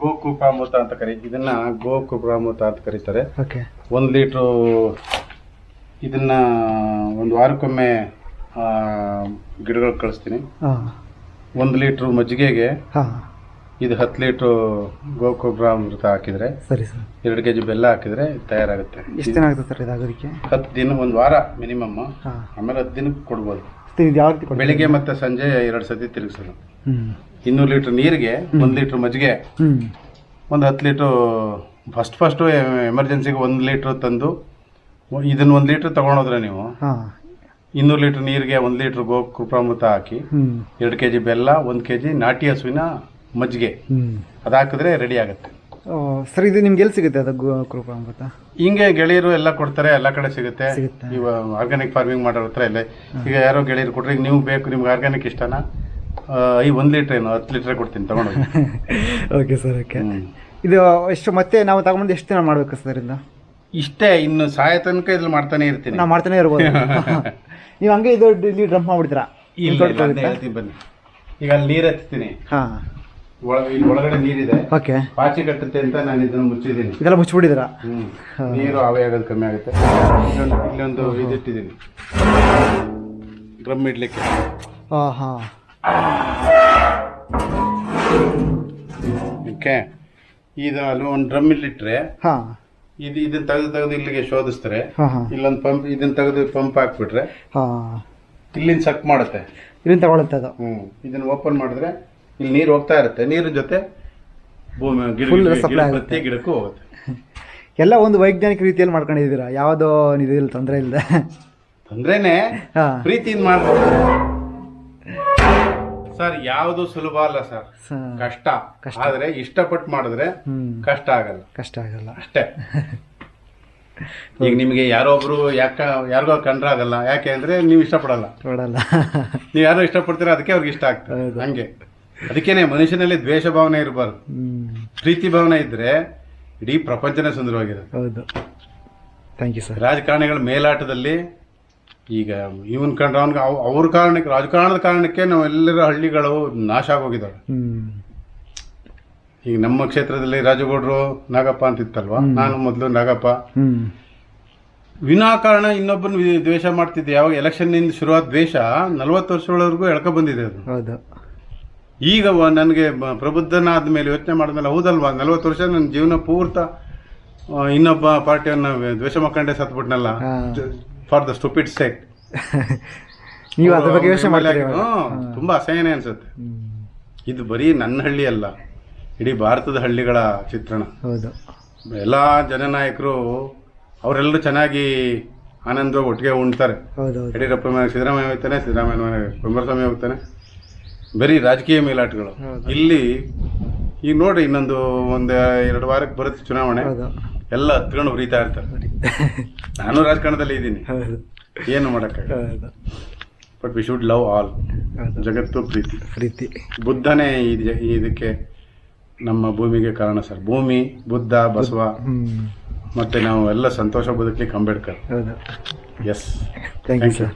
ಗೋಕುಪ್ರಾಮೃತ ಅಂತ ಕರಿ ಇದನ್ನ ಗೋಕುಪ್ರಾಮೃತ ಅಂತ ಕರೀತಾರೆ. ಓಕೆ ಒಂದು ಲೀಟ್ರು ಇದನ್ನ ಒಂದು ವಾರಕ್ಕೊಮ್ಮೆ ಗಿಡಗಳು ಕಳಿಸ್ತೀನಿ. ಒಂದು ಲೀಟ್ರು ಮಜ್ಜಿಗೆಗೆ ಇದು ಹತ್ತು ಲೀಟ್ರು ಗೋಕುಪ್ರಾಮೃತ ಹಾಕಿದ್ರೆ ಸರಿ ಸರ್. ಎರಡು ಕೆ ಜಿ ಬೆಲ್ಲ ಹಾಕಿದ್ರೆ ತಯಾರಾಗುತ್ತೆ. ಎಷ್ಟು ದಿನ ಆಗುತ್ತೆ ಸರ್ ಇದಾಗೋದಕ್ಕೆ? ಹತ್ತು ದಿನ ಒಂದು ವಾರ ಮಿನಿಮಮ್ ಆಮೇಲೆ ಹತ್ತು ದಿನಕ್ಕೆ ಕೊಡ್ಬೋದು. ಇದು ಯಾವ ರೀತಿ ಕೊಡ್ತೀರಾ? ಬೆಳಿಗ್ಗೆ ಮತ್ತೆ ಸಂಜೆ ಎರಡು ಸತಿ ತಿರುಗಿಸೋದು. ಹ್ಮ್. ಇನ್ನೂರು ಲೀಟ್ರ್ ನೀರಿಗೆ ಒಂದು ಲೀಟ್ರ್ ಮಜ್ಜಿಗೆ. ಹ್ಮ್. ಒಂದು ಹತ್ತು ಲೀಟ್ರು ಫಸ್ಟ್ ಫಸ್ಟು ಎಮರ್ಜೆನ್ಸಿಗೆ ಒಂದು ಲೀಟ್ರ್ ತಂದು ಇದನ್ನು ಒಂದು ಲೀಟ್ರ್ ತಗೊಂಡೋದ್ರೆ ನೀವು ಹಾಂ. ಇನ್ನೂರು ಲೀಟ್ರ್ ನೀರಿಗೆ ಒಂದು ಲೀಟ್ರ್ ಗೋ ಕೃಪಾಮೃತ ಹಾಕಿ ಹ್ಮ್. ಎರಡು ಕೆ ಜಿ ಬೆಲ್ಲ ಒಂದು ಕೆ ಜಿ ನಾಟಿ ಹಸುವಿನ ಮಜ್ಜಿಗೆ. ಅದಾಕಿದ್ರೆ ಅದು ಹಾಕಿದ್ರೆ ರೆಡಿ ಆಗುತ್ತೆ. ಸರ್ ಇದು ನಿಮ್ಗೆ ಎಲ್ಲಿ ಸಿಗುತ್ತೆ ಅದು ಕೃಪ ಅಮೃತ ಹಿಂಗೆ ಗೆಳೆಯರು ಎಲ್ಲ ಕೊಡ್ತಾರೆ ಎಲ್ಲ ಕಡೆ ಸಿಗುತ್ತೆ. ಸಿಗುತ್ತೆ. ಇವ ಆರ್ಗ್ಯಾನಿಕ್ ಫಾರ್ಮಿಂಗ್ ಮಾಡೋರ ಹತ್ರ ಇಲ್ಲ. ಈಗ ಯಾರೋ ಗೆಳೆಯರು ಕೊಟ್ರೆ ಈಗ ನೀವು ಬೇಕು ನಿಮ್ಗೆ ಆರ್ಗ್ಯಾನಿಕ್ ಇಷ್ಟನಾ? ಆ, ಈ ಒಂದು ಲೀಟ್ರ್ ಏನು ಹತ್ತು ಲೀಟ್ರ್ ಕೊಡ್ತೀನಿ ತಗೊಂಡೋಗಿ ಓಕೆ ಸರ್ ಓಕೆ ಹ್ಮ್. ಇದು ಎಷ್ಟು ಮತ್ತೆ ನಾವು ತಗೊಂಡು ಎಷ್ಟು ದಿನ ಮಾಡಬೇಕು ಸರ್ ಇಂದ ಇಷ್ಟೇ ಇನ್ನು ಸಾಯ ತನಕ ಇದ್ರಲ್ಲಿ ಮಾಡ್ತಾನೆ ಇರ್ತೀನಿ. ನಾವು ಮಾಡ್ತಾನೆ ಇರ್ಬೋದು. ನೀವು ಹಂಗೆ ಇದು ಇಲ್ಲಿ ಡ್ರಮ್ ಮಾಡ್ಬಿಡ್ತೀರಾ? ಇಲ್ಲ, ಇಲ್ಲ, ಅದ್ನೇ ಹೇಳ್ತೀನಿ ಬನ್ನಿ. ಈಗ ಅಲ್ಲಿ ನೀರು ಹಚ್ತೀನಿ ಹಾಂ. ಒಳಗಡೆ ನೀರಿದೆ. ಓಕೆ ಪಾಚಿ ಕಟ್ಟುತ್ತೆ ಅಂತ ನಾನು ಇದನ್ನ ಮುಚ್ಚಿದ್ದೀನಿ. ಇದೆಲ್ಲ ಮುಚ್ಚಿಬಿಟ್ಟಿದ್ದೀರಾ. ನೀರು ಆವಿ ಆಗೋದು ಕಮ್ಮಿ ಆಗುತ್ತೆ. ಇಲ್ಲೊಂದು ಇಲ್ಲೊಂದು ಇದಿಟ್ಟಿದ್ದೀನಿ. ಡ್ರಮ್ ಇಡ್ಲಿಕ್ಕೆ. ಹಾಂ ಹಾಂ. ಓಕೆ. ಇದು ಅಲ್ಲಿ ಒಂದು ಡ್ರಮ್ ಇಲ್ಲಿಟ್ರೆ ಹಾಂ. ಇದು ಇದನ್ನ ತೆಗೆದು ತೆಗೆದು ಇಲ್ಲಿಗೆ ಶೋಧಿಸ್ತಾರೆ. ಇಲ್ಲೊಂದು ಪಂಪ್ ಇದನ್ನ ತೆಗೆದು ಪಂಪ್ ಹಾಕ್ಬಿಟ್ರೆ ಹಾಂ. ಇಲ್ಲಿಂದ ಸಕ್ ಮಾಡುತ್ತೆ. ಇದನ್ನ ತಗೊಳುತ್ತೆ ಅದು. ಹ್ಞೂ ಇದನ್ನ ಓಪನ್ ಮಾಡಿದ್ರೆ ಇಲ್ಲಿ ನೀರು ಹೋಗ್ತಾ ಇರುತ್ತೆ. ನೀರಿನ ಜೊತೆ ಭೂಮಿ ಗಿಡ Full ಗಿಡ- supply ಗಿಡ- ಆಗುತ್ತೆ. ಪ್ರತಿ ಗಿಡಕ್ಕೂ ಹೋಗುತ್ತೆ. ಎಲ್ಲ ಒಂದು ವೈಜ್ಞಾನಿಕ ರೀತಿಯಲ್ಲಿ ಮಾಡ್ಕೊಂಡಿದ್ದೀರಾ? ಯಾವುದೋ ಇದಿಲ್ಲ ತೊಂದರೆ ಇಲ್ಲದೆ ತೊಂದ್ರೇನೆ ಹಾಂ. ಪ್ರೀತಿಯಿಂದ ಮಾಡ್ಬೋದು. ಸರ್ ಯಾವುದು ಸುಲಭ ಅಲ್ಲ ಸರ್. ಕಷ್ಟ. ಕಷ್ಟ. ಆದ್ರೆ ಇಷ್ಟಪಟ್ಟು ಮಾಡಿದ್ರೆ ಹ್ಞೂ ಕಷ್ಟ ಆಗಲ್ಲ. ಕಷ್ಟ ಆಗಲ್ಲ. ಅಷ್ಟೇ. ಈಗ ನಿಮಗೆ ಯಾರೋ ಒಬ್ರು ಯಾಕ ಯಾರಿಗೋ ಕಂಡ್ರ ಆಗಲ್ಲ. ಯಾಕೆ ಅಂದ್ರೆ ನೀವು ಇಷ್ಟಪಡಲ್ಲ. ನೋಡಲ್ಲ ನೀವು ಯಾರೋ ಇಷ್ಟಪಡ್ತೀರಾ ಅದಕ್ಕೆ ಅವ್ರಿಗೆ ಇಷ್ಟ ಆಗ್ತದೆ. ಹೌದು. ಹಂಗೆ. ಅದಕ್ಕೇನೆ ಮನುಷ್ಯನಲ್ಲಿ ದ್ವೇಷ ಭಾವನೆ ಇರಬಾರ್ದು. ಪ್ರೀತಿ ಭಾವನೆ ಇದ್ರೆ ಇಡೀ ಪ್ರಪಂಚನೇ ಸುಂದರವಾಗಿರುತ್ತೆ. ಹೌದು. ಥ್ಯಾಂಕ್ ಯು ಸರ್ ರಾಜಕಾರಣಿಗಳ ಮೇಲಾಟದಲ್ಲಿ ಈಗ ಇವನ್ ಕಂಡ್ರೆ ಅವ್ನಿಗೆ ಅವ್- ಅವ್ರ ಕಾರಣಕ್ಕೆ ರಾಜಕಾರಣದ ಕಾರಣಕ್ಕೆ ನಾವೆಲ್ಲರ ಹಳ್ಳಿಗಳು ನಾಶ ಆಗೋಗಿದ್ದಾವೆ. ಈಗ ನಮ್ಮ ಕ್ಷೇತ್ರದಲ್ಲಿ ರಾಜಗೌಡರು ನಾಗಪ್ಪ ಅಂತ ಇತ್ತಲ್ವಾ ನಾನು ಮೊದಲು ನಾಗಪ್ಪ. ವಿನಾಕಾರಣ ಇನ್ನೊಬ್ಬನ ದ್ವೇಷ ಮಾಡ್ತಿದ್ದೆ. ಯಾವಾಗ ಎಲೆಕ್ಷನ್ ಶುರುವಾದ ದ್ವೇಷ ನಲ್ವತ್ತು ವರ್ಷಗಳವರೆಗೂ ಎಳ್ಕೊ ಬಂದಿದೆ ಅದು. ಹೌದು. ಈಗ ನನಗೆ ಪ್ರಬುದ್ಧನಾದ ಮೇಲೆ ಯೋಚನೆ ಮಾಡಿದ್ಮೇಲೆ ಹೌದಲ್ವಾ? ನಲವತ್ತು ವರ್ಷ ನನ್ನ ಜೀವನ ಪೂರ್ತ ಇನ್ನೊಬ್ಬ ಪಾರ್ಟಿಯನ್ನು ದ್ವೇಷ ಮಾಡ್ಕೊಂಡೆ ಸತ್ಬಿಟ್ನಲ್ಲ. ಫಾರ್ ದ ಸ್ಟುಪಿಡ್ ಸೆಟ್ ನೀವು ಅದ್ರ ಬಗ್ಗೆ ಯೋಚನೆ ಮಾಡಿ? ತುಂಬಾ ಅಸಹ್ಯನೇ ಅನ್ಸುತ್ತೆ. ಇದು ಬರೀ ನನ್ನ ಹಳ್ಳಿ ಅಲ್ಲ ಇಡೀ ಭಾರತದ ಹಳ್ಳಿಗಳ ಚಿತ್ರಣ. ಹೌದು. ಎಲ್ಲ ಜನನಾಯಕರು ಅವರೆಲ್ಲರೂ ಚೆನ್ನಾಗಿ ಆನಂದವಾಗಿ ಒಟ್ಟಿಗೆ ಉಣ್ತಾರೆ. ಯಡಿಯೂರಪ್ಪ ಸಿದ್ದರಾಮಯ್ಯ ಹೋಗ್ತಾನೆ ಸಿದ್ದರಾಮಯ್ಯ ಕುಮಾರಸ್ವಾಮಿ ಹೋಗ್ತಾನೆ. ಬರೀ ರಾಜಕೀಯ ಮೇಲಾಟಗಳು. ಇಲ್ಲಿ ಈಗ ನೋಡಿ ಇನ್ನೊಂದು ಒಂದ್ ಎರಡು ವಾರಕ್ಕೆ ಬರುತ್ತೆ ಚುನಾವಣೆ. ಎಲ್ಲ ಹತ್ಕೊಂಡು ಹುರಿತಾ ಇರ್ತಾರೆ. ನಾನು ರಾಜಕಾರಣದಲ್ಲಿ ಇದ್ದೀನಿ. ಏನು ಮಾಡೋಕ್ಕಾಗಲ್ಲ. But we should love all ಜಗತ್ತು ಪ್ರೀತಿ. ಪ್ರೀತಿ. ಬುದ್ಧನೇ ಇದಕ್ಕೆ ನಮ್ಮ ಭೂಮಿಗೆ ಕಾರಣ ಸರ್. ಭೂಮಿ ಬುದ್ಧ ಬಸವ ಮತ್ತೆ ನಾವು ಎಲ್ಲ ಸಂತೋಷ ಬದುಕಲಿಕ್ಕೆ Ambedkar. Yes thank you sir